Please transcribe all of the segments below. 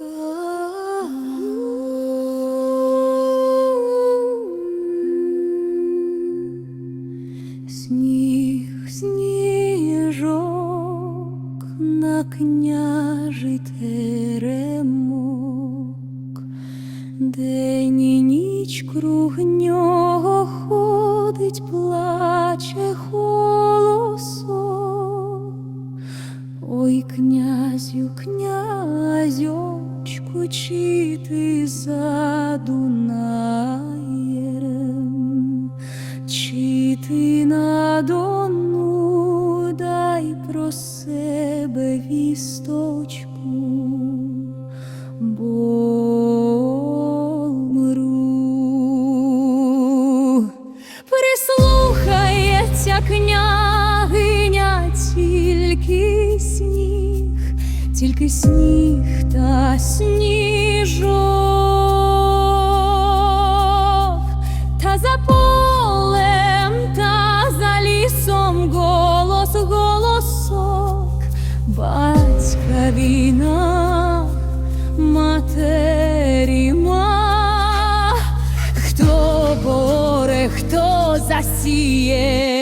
Сніг сніжок на княжий теремок, день ніч кругньо. За чи ти на Дону, дай про себе вісточку, бо мру. Прислухається княгиня, тільки сніг, тільки сніг та сніжок, та за полем та за лісом голос, голосок, батька війна, матері ма, хто боре, хто засіє.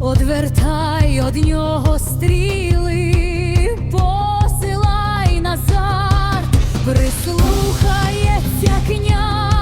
Одвертай од нього стріли, посилай назад, прислухається княгиня,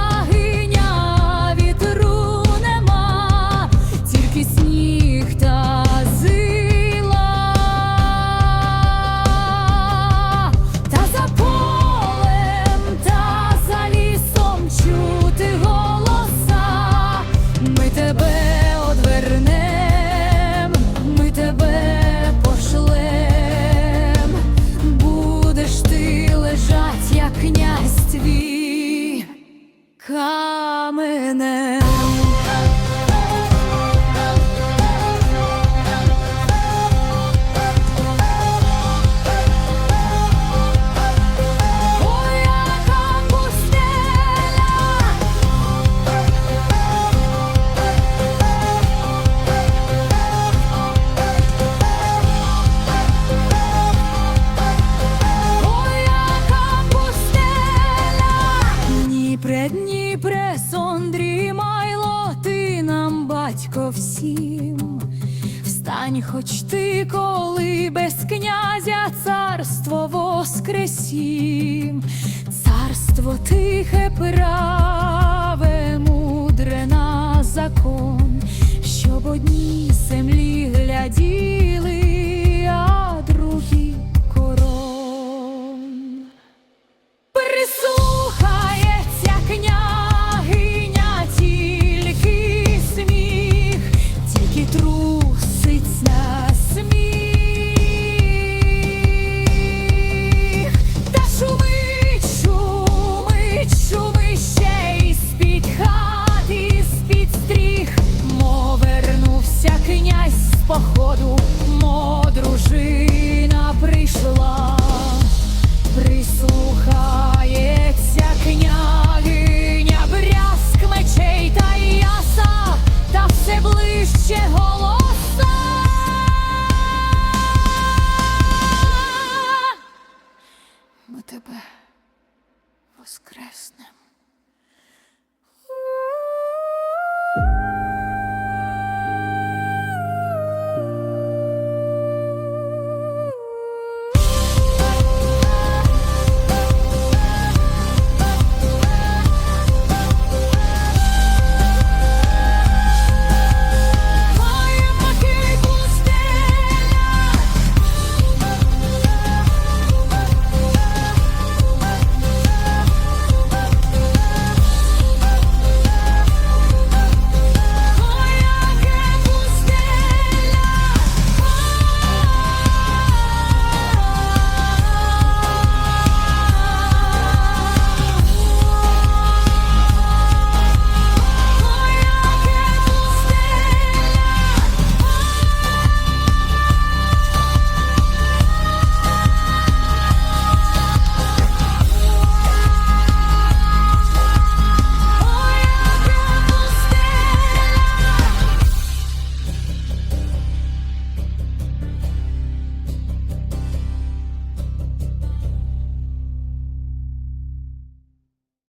Встань, хоч ти, коли без князя царство воскресім, царство тихе, праве, мудре на походу мо дружина прийшла, прислухається княгиня, брязк мечей та яса, та все ближче голоса. Ми тебе воскреснемо.